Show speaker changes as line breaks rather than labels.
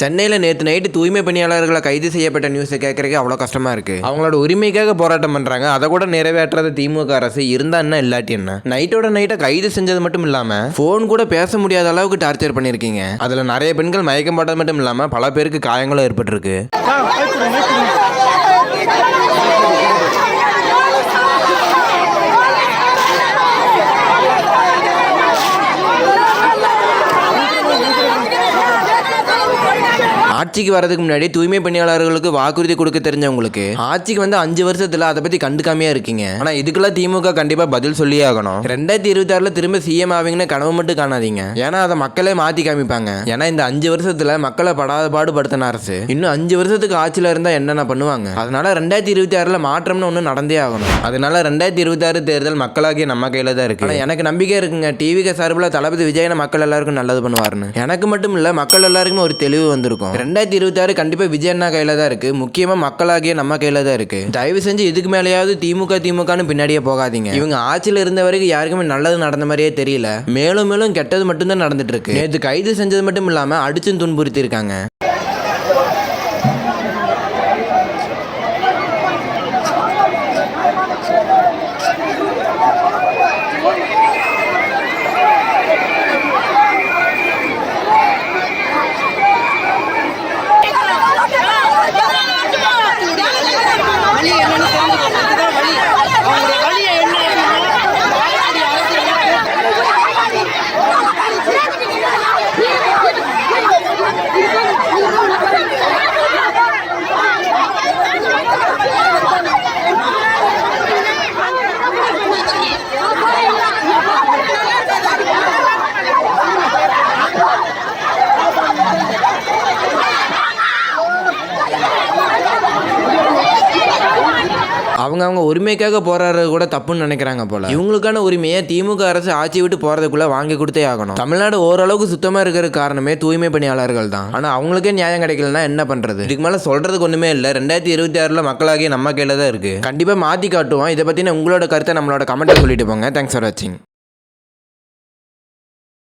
சென்னையில் நேற்று நைட்டு தூய்மை பணியாளர்களை கைது செய்யப்பட்ட நியூஸை கேட்கறதுக்கு அவ்வளோ கஷ்டமா இருக்கு. அவங்களோட உரிமைக்காக போராட்டம் பண்றாங்க. அதை கூட நிறைவேற்றாத திமுக அரசு இருந்தா என்ன இல்லாட்டி என்ன? நைட்டோட நைட்டை கைது செஞ்சது மட்டும் இல்லாம ஃபோன் கூட பேச முடியாத அளவுக்கு டார்ச்சர் பண்ணியிருக்கீங்க அதுல நிறைய பெண்கள் மயக்கம் போட்டது மட்டும் இல்லாம பல பேருக்கு காயங்களும் ஏற்பட்டிருக்கு. ஆட்சிக்கு வரதுக்கு முன்னாடி தூய்மை பணியாளர்களுக்கு வாக்குறுதி கொடுக்க தெரிஞ்சவங்களுக்கு ஆட்சிக்கு வந்து அஞ்சு வருஷத்துல அதை பத்தி கண்டுக்காமையா இருக்கீங்க. ஆனா இதுக்கெல்லாம் திமுக கண்டிப்பா பதில் சொல்லியே ஆகணும். ரெண்டாயிரத்தி இருபத்தி ஆறுல திரும்ப சிஎம் ஆவீங்கன்னு கனவு மட்டும் காணாதீங்க. ஏன்னா அதை மக்களே மாத்தி காமிப்பாங்க. ஏன்னா இந்த அஞ்சு வருஷத்துல மக்களை படாத பாடுபடுத்தின அரசு. இன்னும் அஞ்சு வருஷத்துக்கு ஆட்சியில இருந்தா என்னென்ன பண்ணுவாங்க? அதனால ரெண்டாயிரத்தி இருபத்தி ஆறுல மாற்றம்னு ஒண்ணு நடந்தே ஆகணும். அதனால ரெண்டாயிரத்தி இருபத்தி ஆறு தேர்தல் மக்களாகிய நம்ம கையில தான் இருக்கு. ஆனா எனக்கு நம்பிக்கை இருக்குங்க. டிவிக்கு சார்பில் தளபதி விஜயன மக்கள் எல்லாருக்கும் நல்லது பண்ணுவாருன்னு. எனக்கு மட்டும் இல்ல மக்கள் எல்லாருக்குமே ஒரு தெளிவு வந்திருக்கும். ரெண்டாயிரத்தி இருபத்தி ஆறு கண்டிப்பா விஜயண்ணா கையில தான் இருக்கு. முக்கியமா மக்களாகிய நம்ம கையில தான் இருக்கு. தயவு செஞ்சு இதுக்கு மேலேயாவது திமுக திமுகன்னு பின்னாடியே போகாதீங்க. இவங்க ஆட்சியில இருந்த வரைக்கும் யாருக்குமே நல்லது நடந்த மாதிரியே தெரியல. மேலும் மேலும் கெட்டது மட்டும்தான் நடந்துட்டு இருக்கு. நேற்று கைது செஞ்சது மட்டும் இல்லாம அடிச்சும் துன்புறுத்தி இருக்காங்க அவங்க அவங்க உரிமைக்காக போராடுறது கூட தப்புன்னு நினைக்கிறாங்க போல. இவங்களுக்கான உரிமையை திமுக அரசு ஆட்சி விட்டு போறதுக்குள்ள வாங்கி கொடுத்தே ஆகணும். தமிழ்நாடு ஓரளவுக்கு சுத்தமா இருக்கிற காரணமே தூய்மை பணியாளர்கள் தான். ஆனா அவங்களுக்கே நியாயம் கிடைக்கலன்னா என்ன பண்றது? இதுக்கு மேல சொல்றதுக்கு ஒண்ணுமே இல்ல. ரெண்டாயிரத்தி இருபத்தி ஆறுல மக்களாகிய நம்ம கையில தான் இருக்கு. கண்டிப்பா மாத்தி காட்டுவோம். இதை பத்தின உங்களோட கருத்தை நம்மளோட கமெண்ட்ல சொல்லிட்டு போங்க. தேங்க்ஸ் ஃபார் வாட்சிங்